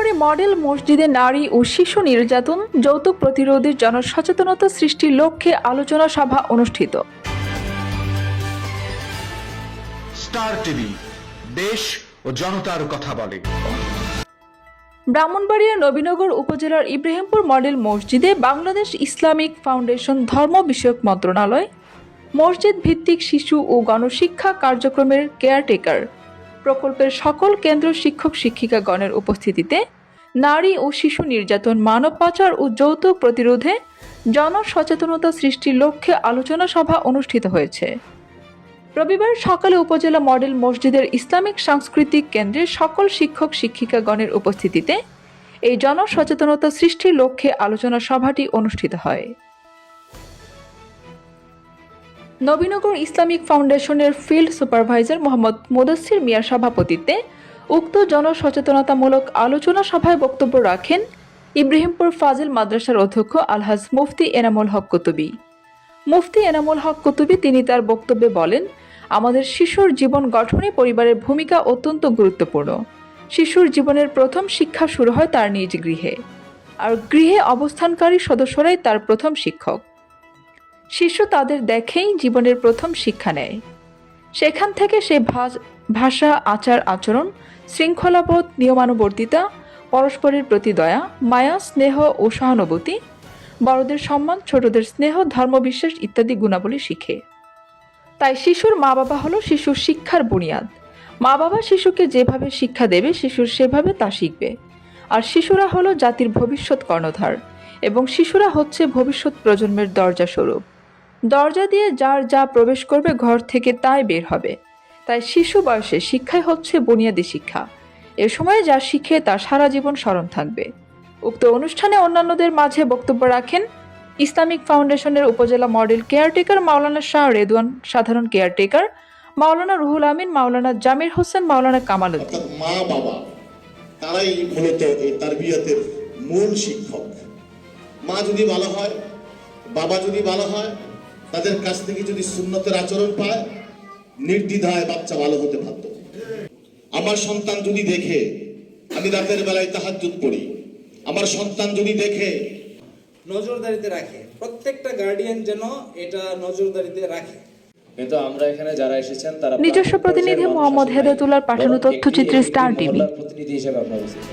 নবীনগরে model মসজিদে নারী ও শিশু নির্যাতন যৌতুক প্রতিরোধের জনসচেতনতা সৃষ্টির লক্ষ্যে আলোচনা সভা অনুষ্ঠিত। স্টার টিভি দেশ ও জনতার কথা বলে। ব্রাহ্মণবাড়িয়া নবীনগর উপজেলার ইব্রাহিমপুর মডেল মসজিদে বাংলাদেশ ইসলামিক ফাউন্ডেশন ধর্ম বিষয়ক মন্ত্রণালয় মসজিদ ভিত্তিক শিশু ও গণশিক্ষা কার্যক্রমের কেয়ারটেকার প্রকল্পের সকল কেন্দ্র শিক্ষক শিক্ষিকাগণের উপস্থিতিতে নারী ও শিশু নির্যাতন মানব পাচার ও যৌতুক প্রতিরোধে জনসচেতনতা সৃষ্টির লক্ষ্যে আলোচনা সভা অনুষ্ঠিত হয়েছে। রবিবার সকালে উপজেলা মডেল মসজিদের ইসলামিক সাংস্কৃতিক কেন্দ্রের সকল শিক্ষক শিক্ষিকাগণের উপস্থিতিতে এই জনসচেতনতা সৃষ্টির লক্ষ্যে আলোচনা সভাটি অনুষ্ঠিত হয়। নবীনগর ইসলামিক ফাউন্ডেশনের ফিল্ড সুপারভাইজার মোহাম্মদ মোদাসির মিয়ার সভাপতিত্বে উক্ত জনসচেতনতামূলক আলোচনা সভায় বক্তব্য রাখেন ইব্রাহিমপুর ফাজিল মাদ্রাসার অধ্যক্ষ আলহাজ মুফতি এনামুল হক কুতুবী। মুফতি এনামুল হক কুতুবী তিনি তার বক্তব্যে বলেন, আমাদের শিশুর জীবন গঠনে পরিবারের ভূমিকা অত্যন্ত গুরুত্বপূর্ণ। শিশুর জীবনের প্রথম শিক্ষা শুরু হয় তার নিজ গৃহে। আর গৃহে অবস্থানকারী সদস্যরাই তার প্রথম শিক্ষক। শিশু তাদের দেখেই জীবনের প্রথম শিক্ষা নেয়। সেখান থেকে সে ভাষ- আচার, আচরণ, শৃঙ্খলাবোধ, নিয়মানুবর্তিতা, পরস্পরের প্রতি দয়া, মায়া, স্নেহ ও সহানুভূতি, বড়দের সম্মান, ছোটদের স্নেহ, ধর্মবিশ্বাস ইত্যাদি গুণাবলী শিখে। তাই শিশুর মা বাবা হলো শিশুর শিক্ষার বুনিয়াদ। মা বাবা শিশুকে যেভাবে শিক্ষা দেবে, শিশুর সেভাবে তা শিখবে। আর শিশুরা হলো জাতির ভবিষ্যৎ কর্ণধার এবং শিশুরা হচ্ছে ভবিষ্যৎ প্রজন্মের দরজা স্বরূপ দরজা দিয়ে যার যা প্রবেশ করবে ঘর থেকে তাই বের হবে। তাই শিশু বয়সে শিক্ষাই হচ্ছে বুনিয়াদী শিক্ষা। এ সময়ে যা শিখে তা সারা জীবন স্মরণ থাকবে। উক্ত অনুষ্ঠানে অন্যান্যদের মাঝে বক্তব্য রাখেন ইসলামিক ফাউন্ডেশনের উপজেলা মডেল কেয়ারটেকার মাওলানা শাহ রেদওয়ান, সাধারণ কেয়ারটেকার মাওলানা রুহুল আমিন, মাওলানা জামির হোসেন, মাওলানা কামাল উদ্দিন। মা, বাবা, তারাই মূলত এই তারবিয়াতের মূল শিক্ষক। মা যদি ভালো হয়, বাবা যদি ভালো হয় তাদের কাছ থেকে যদি সুন্নতের আচরণ পায় নির্দ্বিধায় বাচ্চা ভালো হতে পারত আমার সন্তান যদি দেখে আমি রাতের বেলায় তাহাজ্জুদ পড়ি। আমার সন্তান যদি দেখে নজরদারিতে রাখে। প্রত্যেকটা গার্ডিয়ান যেন এটা নজরদারিতে রাখে। কিন্তু আমরা এখানে যারা এসেছেন তারা নিজস্ব প্রতিনিধি মোহাম্মদ আসলে পাঠানো তথ্যচিত্রে স্টার টিভি। প্রতিনিধি হিসেবে আমরা উপস্থিত